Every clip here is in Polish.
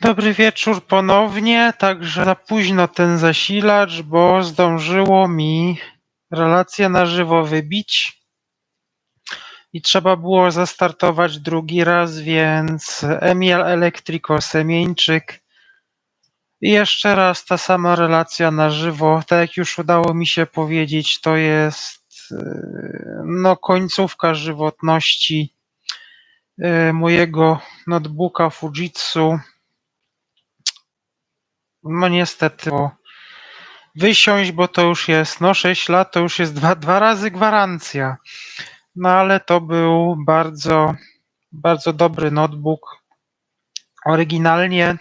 Dobry wieczór ponownie. Także za późno ten zasilacz, bo zdążyło mi relację na żywo wybić i trzeba było zastartować drugi raz, więc Emil Elektriko Semieńczyk i jeszcze raz ta sama relacja na żywo. Tak jak już udało mi się powiedzieć, to jest yy, no końcówka żywotności yy, mojego notebooka Fujitsu no niestety, wysiąść, bo to już jest, no 6 lat, to już jest dwa, dwa razy gwarancja. No ale to był bardzo, bardzo dobry notebook. Oryginalnie,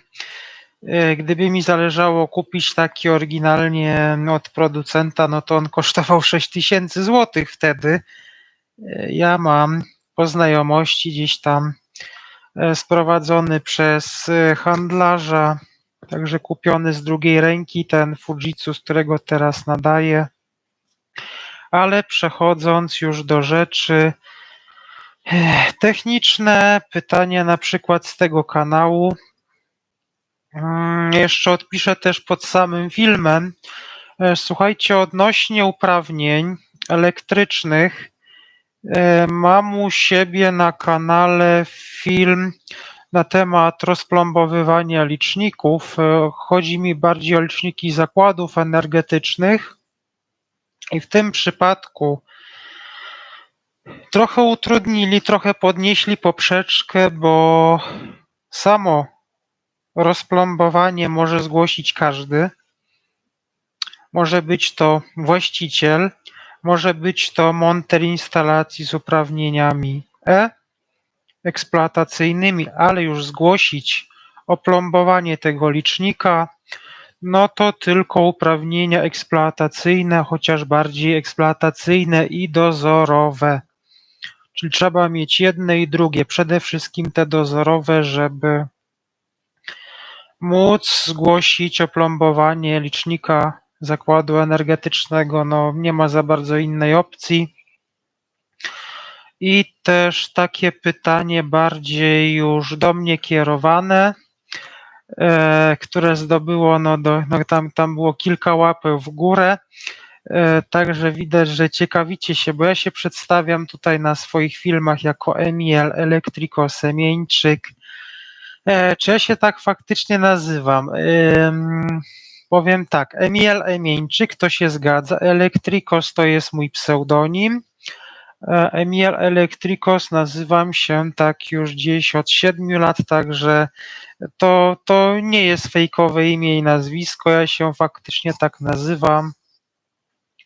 e, gdyby mi zależało kupić taki oryginalnie od producenta, no to on kosztował 6000 zł wtedy. E, ja mam po znajomości gdzieś tam e, sprowadzony przez handlarza Także kupiony z drugiej ręki ten Fujitsu, z którego teraz nadaję. Ale przechodząc już do rzeczy techniczne, pytania na przykład z tego kanału. Mm, jeszcze odpiszę też pod samym filmem. E, słuchajcie, odnośnie uprawnień elektrycznych, e, mam u siebie na kanale film na temat rozplombowywania liczników. E, chodzi mi bardziej o liczniki zakładów energetycznych i w tym przypadku trochę utrudnili, trochę podnieśli poprzeczkę, bo samo rozplombowanie może zgłosić każdy. Może być to właściciel, może być to monter instalacji z uprawnieniami E, eksploatacyjnymi, ale już zgłosić oplombowanie tego licznika, no to tylko uprawnienia eksploatacyjne, chociaż bardziej eksploatacyjne i dozorowe. Czyli trzeba mieć jedne i drugie, przede wszystkim te dozorowe, żeby móc zgłosić oplombowanie licznika zakładu energetycznego. No, nie ma za bardzo innej opcji. I też takie pytanie bardziej już do mnie kierowane, e, które zdobyło, no, do, no tam, tam było kilka łapek w górę, e, także widać, że ciekawicie się, bo ja się przedstawiam tutaj na swoich filmach jako Emil Elektriko Semieńczyk. E, czy ja się tak faktycznie nazywam? Powiem tak, Emil Emieńczyk to się zgadza, Elektrikos to jest mój pseudonim, Emil Elektrikos, nazywam się tak już gdzieś od siedmiu lat, także to, to nie jest fejkowe imię i nazwisko, ja się faktycznie tak nazywam.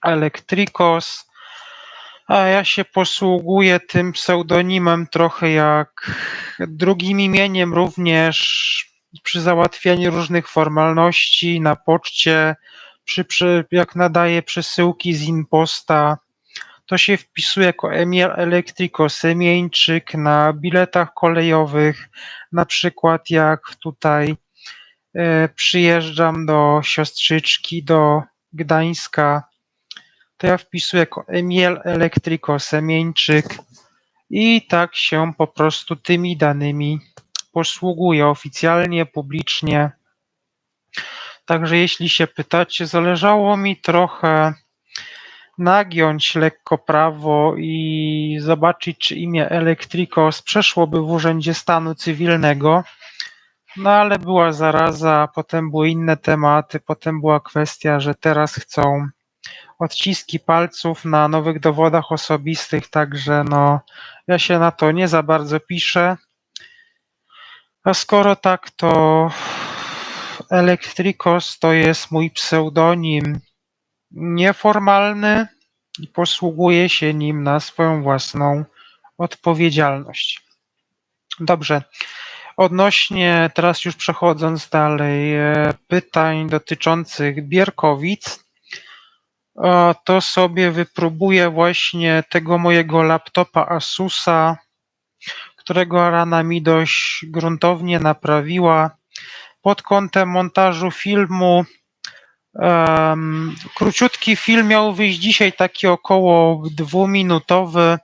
Elektrikos. A ja się posługuję tym pseudonimem trochę jak drugim imieniem również przy załatwianiu różnych formalności na poczcie, przy, przy, jak nadaję przesyłki z imposta to się wpisuje jako Emil Elektriko Semieńczyk na biletach kolejowych, na przykład jak tutaj e, przyjeżdżam do siostrzyczki, do Gdańska, to ja wpisuję jako Emil Elektriko Semieńczyk i tak się po prostu tymi danymi posługuję oficjalnie, publicznie. Także jeśli się pytacie, zależało mi trochę nagiąć lekko prawo i zobaczyć, czy imię Elektrikos przeszłoby w Urzędzie Stanu Cywilnego. No ale była zaraza, potem były inne tematy, potem była kwestia, że teraz chcą odciski palców na nowych dowodach osobistych, także no ja się na to nie za bardzo piszę. A skoro tak, to Elektrikos to jest mój pseudonim nieformalny i posługuje się nim na swoją własną odpowiedzialność. Dobrze. Odnośnie, teraz już przechodząc dalej, e, pytań dotyczących Bierkowic, e, to sobie wypróbuję właśnie tego mojego laptopa Asusa, którego rana mi dość gruntownie naprawiła. Pod kątem montażu filmu Um, króciutki film miał wyjść dzisiaj, taki około dwuminutowy.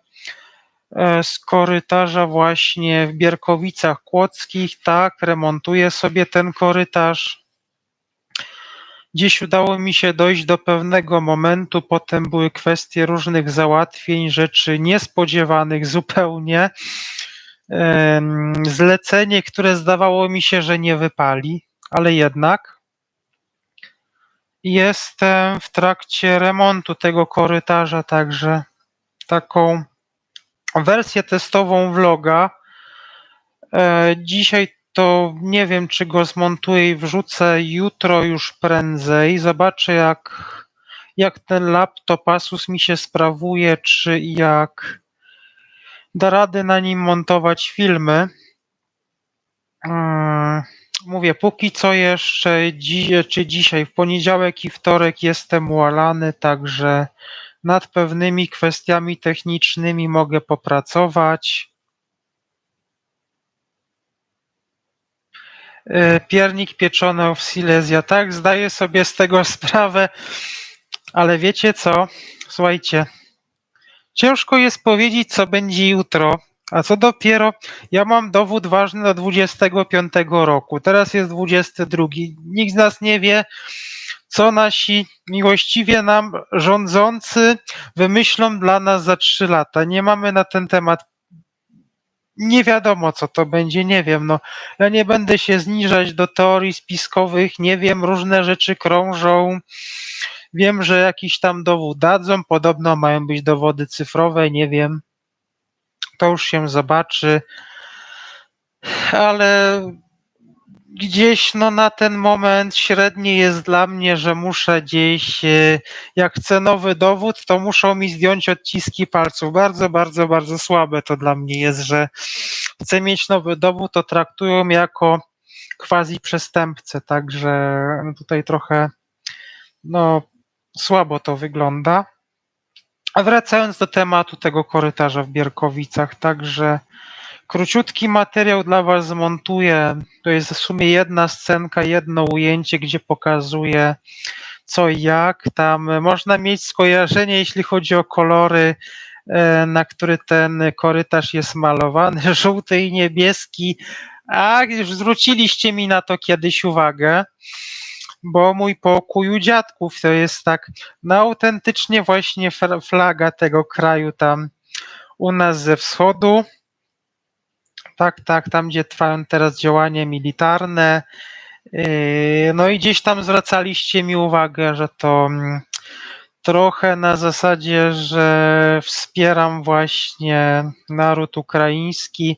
e, z korytarza właśnie w Bierkowicach Kłodzkich, tak, remontuję sobie ten korytarz. Gdzieś udało mi się dojść do pewnego momentu, potem były kwestie różnych załatwień, rzeczy niespodziewanych zupełnie. Zlecenie, które zdawało mi się, że nie wypali, ale jednak. Jestem w trakcie remontu tego korytarza, także taką wersję testową vloga. E, Dzisiaj to nie wiem, czy go zmontuję i wrzucę jutro już prędzej. Zobaczę, jak, jak ten laptop Asus mi się sprawuje, czy jak da radę na nim montować filmy. Mm, Mówię, póki co jeszcze, czy dzisiaj, w poniedziałek i wtorek jestem ualany, także nad pewnymi kwestiami technicznymi mogę popracować. E, Piernik pieczony w Silesia, tak, zdaję sobie z tego sprawę, ale wiecie co? Słuchajcie, ciężko jest powiedzieć, co będzie jutro, a co dopiero, ja mam dowód ważny do 25 roku, teraz jest 22, nikt z nas nie wie, co nasi miłościwie nam rządzący wymyślą dla nas za 3 lata. Nie mamy na ten temat nie wiadomo, co to będzie, nie wiem. No, ja nie będę się zniżać do teorii spiskowych, nie wiem, różne rzeczy krążą. Wiem, że jakiś tam dowód dadzą, podobno mają być dowody cyfrowe, nie wiem. To już się zobaczy. Ale gdzieś no, na ten moment średnie jest dla mnie, że muszę gdzieś, e, jak chcę nowy dowód, to muszą mi zdjąć odciski palców. Bardzo, bardzo, bardzo słabe to dla mnie jest, że chcę mieć nowy dowód, to traktują jako quasi przestępcę, także tutaj trochę no, słabo to wygląda. A wracając do tematu tego korytarza w Bierkowicach, także króciutki materiał dla Was zmontuję. To jest w sumie jedna scenka, jedno ujęcie, gdzie pokazuję co i jak. Tam można mieć skojarzenie, jeśli chodzi o kolory, e, na który ten korytarz jest malowany, żółty i niebieski. A już zwróciliście mi na to kiedyś uwagę bo mój pokój u dziadków to jest tak, no autentycznie właśnie flaga tego kraju tam u nas ze wschodu. Tak, tak, tam gdzie trwają teraz działania militarne. Yy, No i gdzieś tam zwracaliście mi uwagę, że to mm, trochę na zasadzie, że wspieram właśnie naród ukraiński,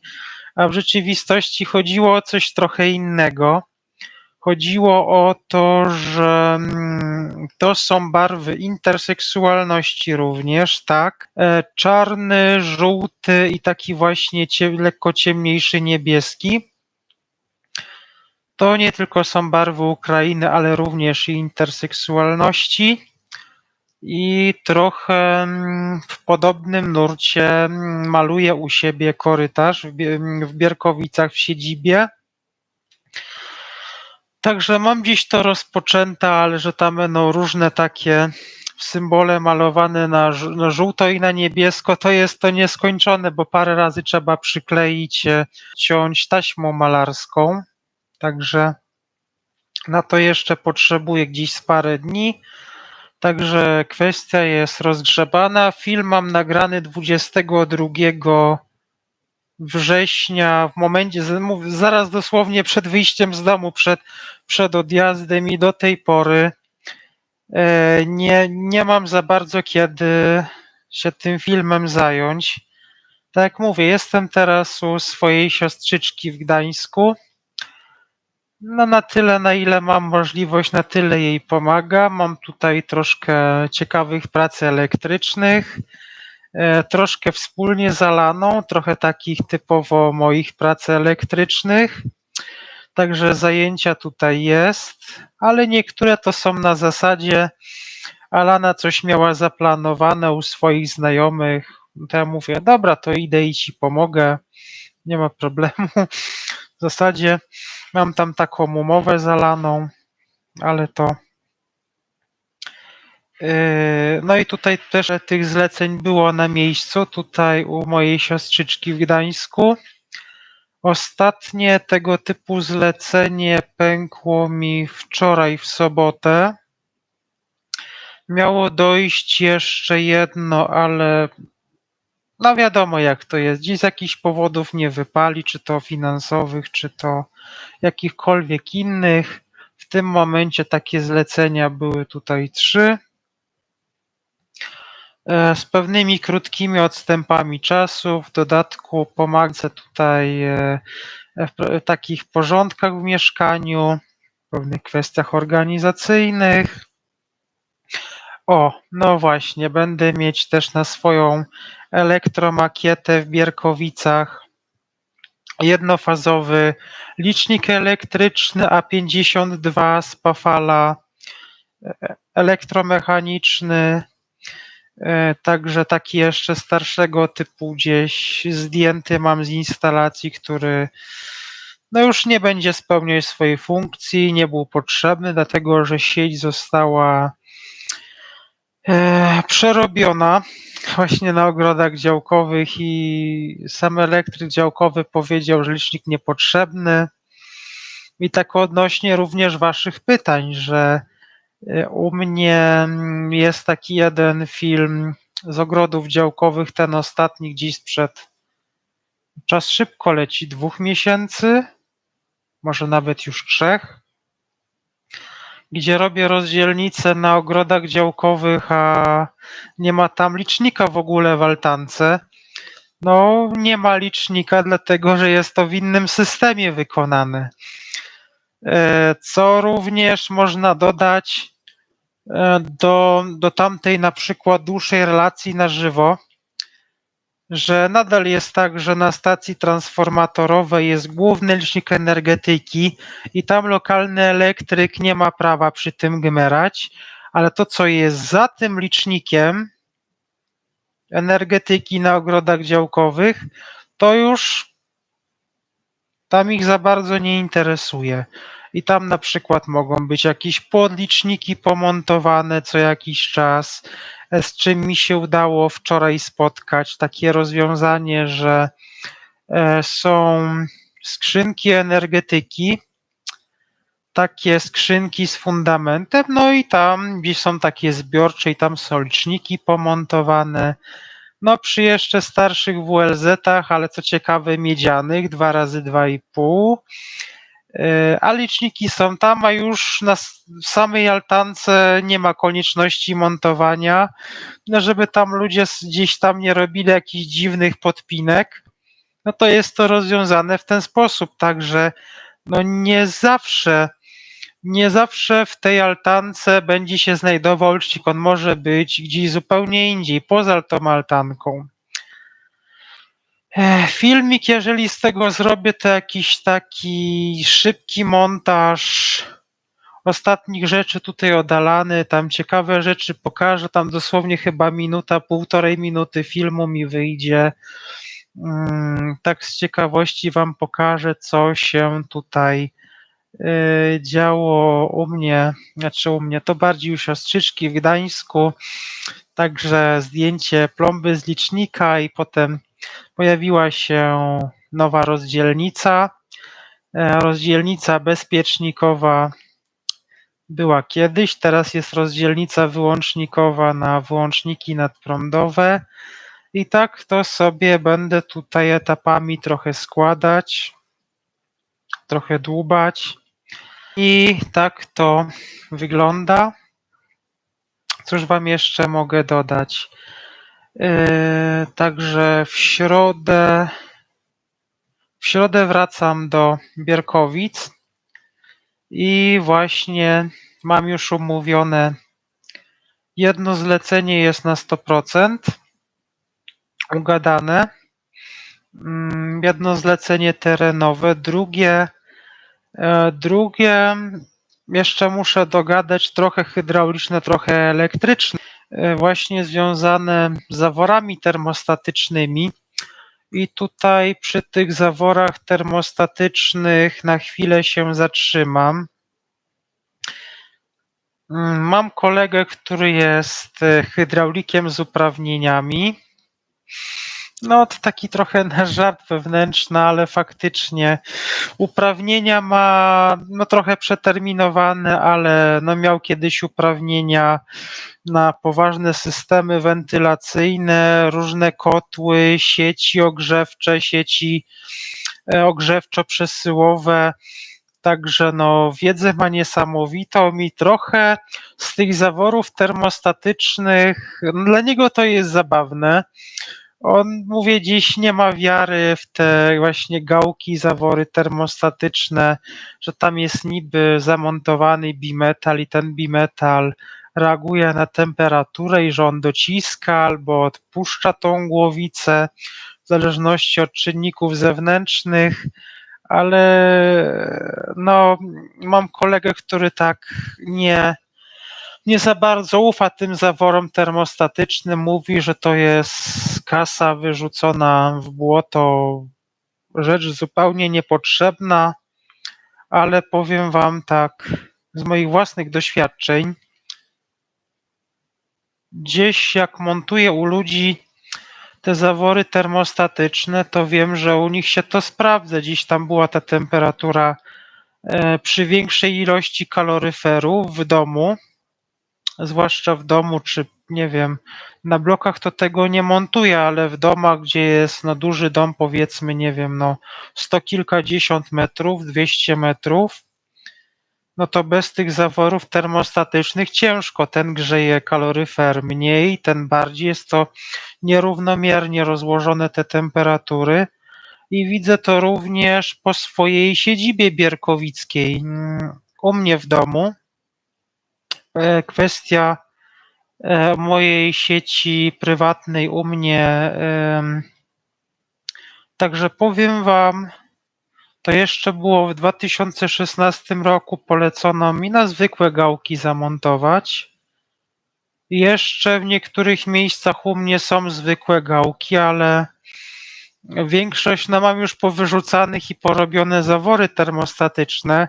a w rzeczywistości chodziło o coś trochę innego. Chodziło o to, że mm, to są barwy interseksualności również, tak? E, Czarny, żółty i taki właśnie lekko ciemniejszy niebieski. To nie tylko są barwy Ukrainy, ale również i interseksualności. I trochę mm, w podobnym nurcie mm, maluję u siebie korytarz w Bierkowicach w siedzibie. Także mam gdzieś to rozpoczęte, ale że tam będą różne takie symbole malowane na, na żółto i na niebiesko, to jest to nieskończone, bo parę razy trzeba przykleić, e, ciąć taśmą malarską. Także na to jeszcze potrzebuję gdzieś z parę dni. Także kwestia jest rozgrzebana. Film mam nagrany 22 września, w momencie, zaraz dosłownie przed wyjściem z domu, przed, przed odjazdem i do tej pory e, nie, nie mam za bardzo kiedy się tym filmem zająć. Tak jak mówię, jestem teraz u swojej siostrzyczki w Gdańsku. No na tyle, na ile mam możliwość, na tyle jej pomaga. Mam tutaj troszkę ciekawych prac elektrycznych, troszkę wspólnie zalaną, trochę takich typowo moich prac elektrycznych. Także zajęcia tutaj jest, ale niektóre to są na zasadzie Alana coś miała zaplanowane u swoich znajomych. No To ja mówię, dobra, to idę i ci pomogę. Nie ma problemu. W zasadzie mam tam taką umowę zalaną, ale to No i tutaj też tych zleceń było na miejscu, tutaj u mojej siostrzyczki w Gdańsku. Ostatnie tego typu zlecenie pękło mi wczoraj w sobotę. Miało dojść jeszcze jedno, ale no wiadomo jak to jest. Dziś z jakichś powodów nie wypali, czy to finansowych, czy to jakichkolwiek innych. W tym momencie takie zlecenia były tutaj trzy. E, Z pewnymi krótkimi odstępami czasu. W dodatku pomaga tutaj e, w w takich porządkach w mieszkaniu, w pewnych kwestiach organizacyjnych. O, no właśnie, będę mieć też na swoją elektromakietę w Bierkowicach jednofazowy licznik elektryczny A52 z Pafala, e, elektromechaniczny, e, także taki jeszcze starszego typu gdzieś zdjęty mam z instalacji, który no już nie będzie spełniać swojej funkcji, nie był potrzebny, dlatego że sieć została e, przerobiona właśnie na ogrodach działkowych i sam elektryk działkowy powiedział, że licznik niepotrzebny. I tak odnośnie również Waszych pytań, że e, u mnie mm, jest taki jeden film z ogrodów działkowych, ten ostatni gdzieś sprzed czas szybko leci, dwóch miesięcy, może nawet już trzech, gdzie robię rozdzielnicę na ogrodach działkowych, a nie ma tam licznika w ogóle w altance. No, nie ma licznika, dlatego że jest to w innym systemie wykonane. E, Co również można dodać e, do, do tamtej na przykład dłuższej relacji na żywo, że nadal jest tak, że na stacji transformatorowej jest główny licznik energetyki i tam lokalny elektryk nie ma prawa przy tym gmerać, ale to, co jest za tym licznikiem energetyki na ogrodach działkowych, to już tam ich za bardzo nie interesuje. I tam na przykład mogą być jakieś podliczniki pomontowane co jakiś czas, e, z czym mi się udało wczoraj spotkać. Takie rozwiązanie, że e, są skrzynki energetyki, takie skrzynki z fundamentem, no i tam gdzieś są takie zbiorcze i tam są liczniki pomontowane. No przy jeszcze starszych WLZ-ach, ale co ciekawe miedzianych, 2 razy 2,5 E, a liczniki są tam, a już na samej altance nie ma konieczności montowania, no żeby tam ludzie gdzieś tam nie robili jakichś dziwnych podpinek, no to jest to rozwiązane w ten sposób, także no nie zawsze, nie zawsze w tej altance będzie się znajdował licznik, on może być gdzieś zupełnie indziej, poza tą altanką. Filmik, jeżeli z tego zrobię, to jakiś taki szybki montaż ostatnich rzeczy tutaj oddalany, tam ciekawe rzeczy pokażę, tam dosłownie chyba minuta, półtorej minuty filmu mi wyjdzie. Mm, Tak z ciekawości wam pokażę, co się tutaj działo u mnie, znaczy u mnie, to bardziej u siostrzyczki w Gdańsku, także zdjęcie plomby z licznika i potem pojawiła się nowa rozdzielnica. E, Rozdzielnica bezpiecznikowa była kiedyś, teraz jest rozdzielnica wyłącznikowa na wyłączniki nadprądowe. I tak to sobie będę tutaj etapami trochę składać, trochę dłubać. I tak to wygląda. Cóż Wam jeszcze mogę dodać? Yy, Także w środę, w środę wracam do Bierkowic i właśnie mam już umówione jedno zlecenie jest na 100% ugadane. Mm, Jedno zlecenie terenowe, drugie, drugie jeszcze muszę dogadać trochę hydrauliczne, trochę elektryczne, e, właśnie związane z zaworami termostatycznymi. I tutaj przy tych zaworach termostatycznych na chwilę się zatrzymam. Mm, mam kolegę, który jest e, hydraulikiem z uprawnieniami. No, to taki trochę żart wewnętrzny, ale faktycznie uprawnienia ma no, trochę przeterminowane, ale no, miał kiedyś uprawnienia na poważne systemy wentylacyjne, różne kotły, sieci ogrzewcze, sieci e, ogrzewczo-przesyłowe. Także no, wiedzę ma niesamowitą i trochę z tych zaworów termostatycznych, dla niego to jest zabawne. On, mówię, dziś nie ma wiary w te właśnie gałki, zawory termostatyczne, że tam jest niby zamontowany bimetal i ten bimetal reaguje na temperaturę i że on dociska albo odpuszcza tą głowicę w zależności od czynników zewnętrznych, ale no, mam kolegę, który tak nie, nie za bardzo ufa tym zaworom termostatycznym, mówi, że to jest kasa wyrzucona w błoto, rzecz zupełnie niepotrzebna, ale powiem Wam tak z moich własnych doświadczeń, gdzieś jak montuję u ludzi te zawory termostatyczne, to wiem, że u nich się to sprawdza. Dziś tam była ta temperatura e, przy większej ilości kaloryferów w domu, zwłaszcza w domu, czy nie wiem, na blokach to tego nie montuję, ale w domach, gdzie jest no, duży dom, powiedzmy, nie wiem, no sto kilkadziesiąt metrów, dwieście metrów, no to bez tych zaworów termostatycznych ciężko. Ten grzeje kaloryfer mniej, ten bardziej. Jest to nierównomiernie rozłożone te temperatury. I widzę to również po swojej siedzibie bierkowickiej. U mnie w domu kwestia e, mojej sieci prywatnej u mnie. Także powiem Wam, to jeszcze było w 2016 roku polecono mi na zwykłe gałki zamontować. Jeszcze w niektórych miejscach u mnie są zwykłe gałki, ale większość no mam już powyrzucanych i porobione zawory termostatyczne.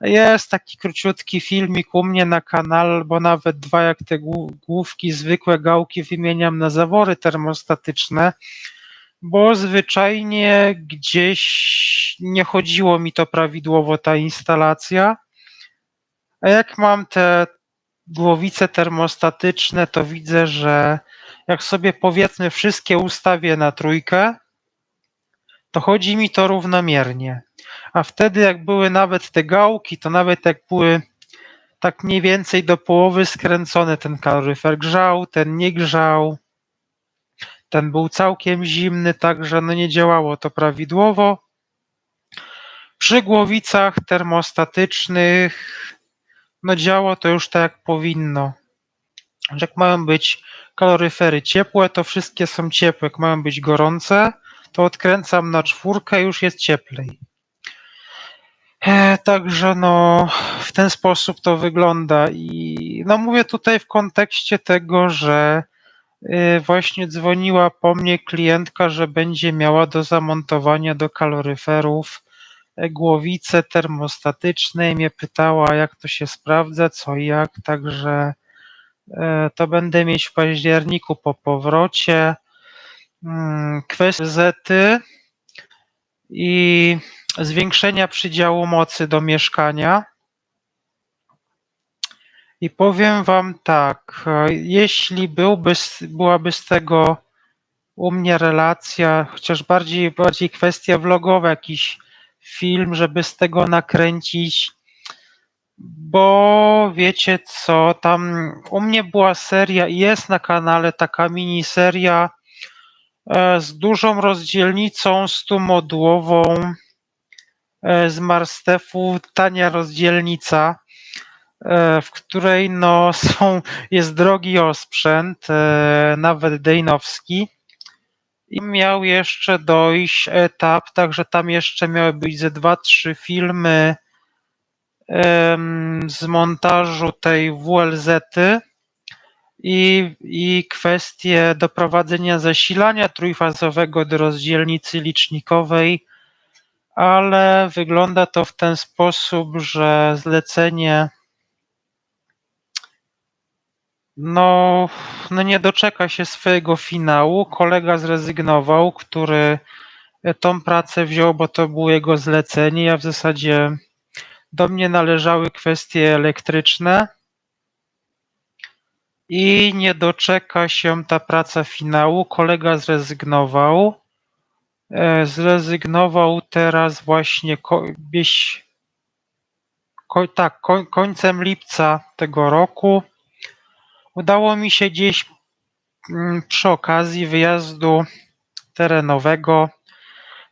Jest taki króciutki filmik u mnie na kanale, albo nawet dwa, jak te główki, zwykłe gałki wymieniam na zawory termostatyczne bo zwyczajnie gdzieś nie chodziło mi to prawidłowo, ta instalacja. A jak mam te głowice termostatyczne, to widzę, że jak sobie powiedzmy wszystkie ustawię na trójkę, to chodzi mi to równomiernie. A wtedy, jak były nawet te gałki, to nawet jak były tak mniej więcej do połowy skręcone, ten kaloryfer grzał, ten nie grzał, ten był całkiem zimny, także no nie działało to prawidłowo. Przy głowicach termostatycznych no działa to już tak jak powinno. Jak mają być kaloryfery ciepłe, to wszystkie są ciepłe. Jak mają być gorące, to odkręcam na czwórkę, już jest cieplej. E, także no, w ten sposób to wygląda i no mówię tutaj w kontekście tego, że Y, właśnie dzwoniła po mnie klientka, że będzie miała do zamontowania do kaloryferów e, głowice termostatyczne i mnie pytała, jak to się sprawdza, co i jak, także e, to będę mieć w październiku po powrocie. Mm, kwestia zety i zwiększenia przydziału mocy do mieszkania. I powiem wam tak, jeśli byłby, byłaby z tego u mnie relacja, chociaż bardziej, bardziej kwestia vlogowa, jakiś film, żeby z tego nakręcić, bo wiecie co, tam u mnie była seria i jest na kanale taka miniseria z dużą rozdzielnicą 100-modułową e, z Marstefu, tania rozdzielnica E, w której no, są, jest drogi osprzęt, e, nawet dejnowski. I miał jeszcze dojść etap, także tam jeszcze miały być ze dwa, trzy filmy z montażu tej WLZ-y i, i kwestie doprowadzenia zasilania trójfazowego do rozdzielnicy licznikowej, ale wygląda to w ten sposób, że zlecenie no, no nie doczeka się swojego finału. Kolega zrezygnował, który tą pracę wziął, bo to było jego zlecenie. Ja w zasadzie do mnie należały kwestie elektryczne i nie doczeka się ta praca finału. Kolega zrezygnował. E, zrezygnował teraz właśnie gdzieś ko, tak, ko, końcem lipca tego roku. Udało mi się gdzieś mm, przy okazji wyjazdu terenowego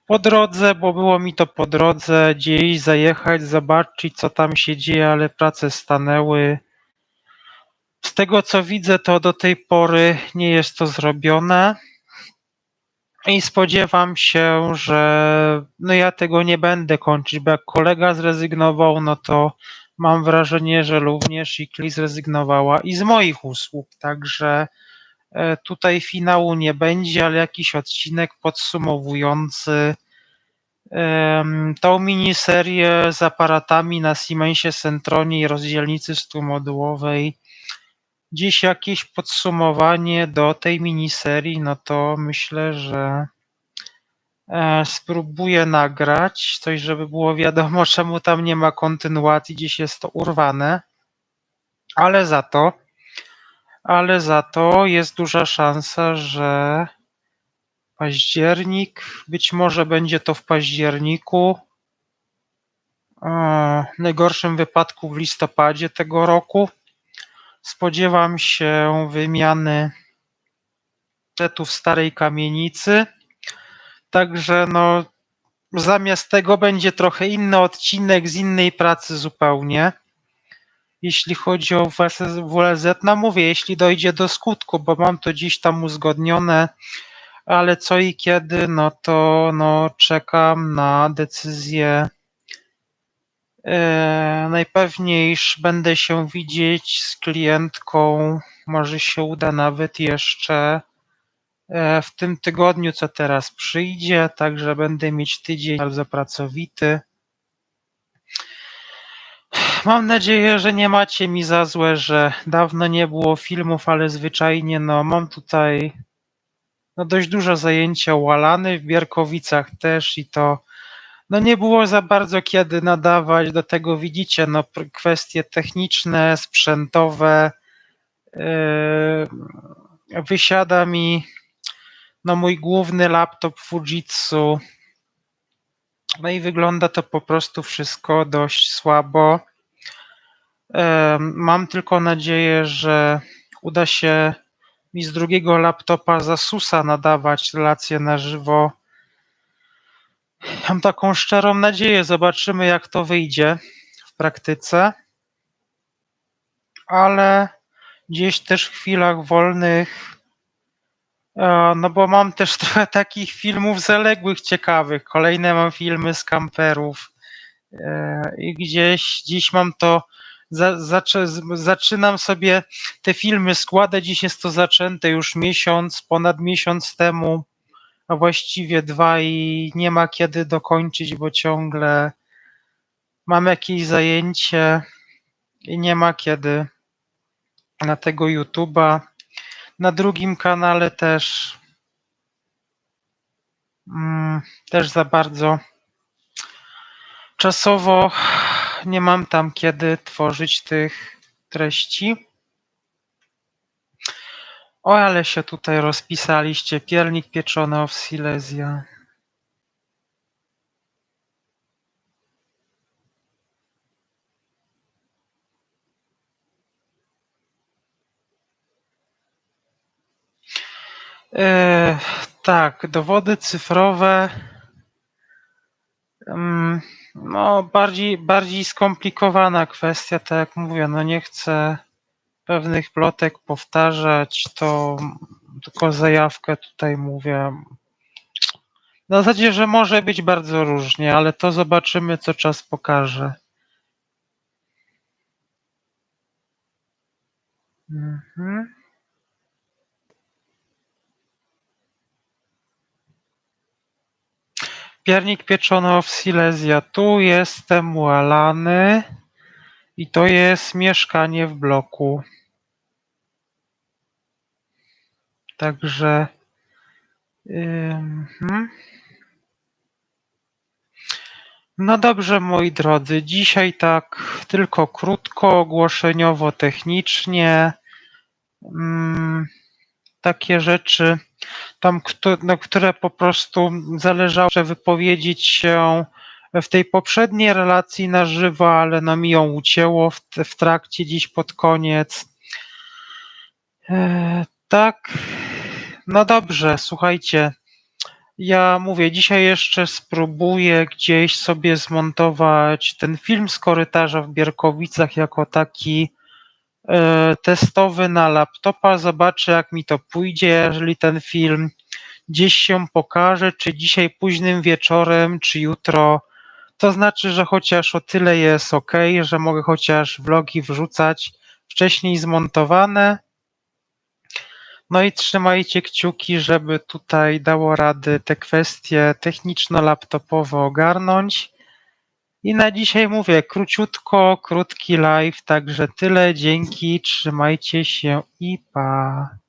po drodze, bo było mi to po drodze gdzieś zajechać, zobaczyć co tam się dzieje, ale prace stanęły. Z tego co widzę, to do tej pory nie jest to zrobione. I spodziewam się, że no ja tego nie będę kończyć, bo jak kolega zrezygnował, no to mam wrażenie, że również i Kli zrezygnowała i z moich usług, także e, tutaj finału nie będzie, ale jakiś odcinek podsumowujący tą miniserię z aparatami na Siemensie Centronie i rozdzielnicy stumodułowej. Dziś jakieś podsumowanie do tej miniserii, no to myślę, że e, spróbuję nagrać coś, żeby było wiadomo, czemu tam nie ma kontynuacji, gdzieś jest to urwane, ale za to, ale za to jest duża szansa, że październik, być może będzie to w październiku, w najgorszym wypadku w listopadzie tego roku. Spodziewam się wymiany setu w starej kamienicy. Także no, zamiast tego będzie trochę inny odcinek z innej pracy zupełnie. Jeśli chodzi o WLZ, no mówię, jeśli dojdzie do skutku, bo mam to dziś tam uzgodnione, ale co i kiedy, no to no, czekam na decyzję najpewniej będę się widzieć z klientką, może się uda nawet jeszcze e, w tym tygodniu, co teraz przyjdzie, także będę mieć tydzień bardzo pracowity. Mam nadzieję, że nie macie mi za złe, że dawno nie było filmów, ale zwyczajnie no mam tutaj no dość dużo zajęcia u Alany, w Bierkowicach też i to no nie było za bardzo kiedy nadawać, do tego widzicie, no kwestie techniczne, sprzętowe, yy, wysiada mi no mój główny laptop Fujitsu, no i wygląda to po prostu wszystko dość słabo. Mam tylko nadzieję, że uda się mi z drugiego laptopa Zasusa nadawać relacje na żywo, Mam taką szczerą nadzieję, zobaczymy jak to wyjdzie w praktyce, ale gdzieś też w chwilach wolnych, e, no bo mam też trochę takich filmów zaległych, ciekawych. Kolejne mam filmy z kamperów e, i gdzieś dziś mam to, zaczynam sobie te filmy składać, dziś jest to zaczęte już miesiąc, ponad miesiąc temu a właściwie dwa i nie ma kiedy dokończyć, bo ciągle mam jakieś zajęcie i nie ma kiedy na tego YouTube'a. Na drugim kanale też mm, też za bardzo czasowo nie mam tam kiedy tworzyć tych treści. O, ale się tutaj rozpisaliście. Piernik pieczony of Silesia. E, tak, dowody cyfrowe. Mm, no, bardziej, bardziej skomplikowana kwestia, tak jak mówię, no nie chcę pewnych plotek powtarzać, to tylko zajawkę tutaj mówię. Na zasadzie, że może być bardzo różnie, ale to zobaczymy, co czas pokaże. Mhm. Piernik pieczony w Silesia. Tu jestem u i to jest mieszkanie w bloku. Także mhm. No dobrze, moi drodzy, dzisiaj tak tylko krótko, ogłoszeniowo, technicznie. Takie rzeczy, tam, kto- no, które po prostu zależało, że wypowiedzieć się w tej poprzedniej relacji na żywo, ale mi ją ucięło w, w trakcie dziś pod koniec. E, tak, no dobrze, słuchajcie. Ja mówię, dzisiaj jeszcze spróbuję gdzieś sobie zmontować ten film z korytarza w Bierkowicach jako taki e, testowy na laptopa. Zobaczę, jak mi to pójdzie, jeżeli ten film gdzieś się pokaże, czy dzisiaj późnym wieczorem, czy jutro. To znaczy, że chociaż o tyle jest ok, że mogę chociaż vlogi wrzucać wcześniej zmontowane. No i trzymajcie kciuki, żeby tutaj dało rady te kwestie techniczno-laptopowe ogarnąć. I na dzisiaj mówię króciutko, krótki live, także tyle. Dzięki, trzymajcie się i pa.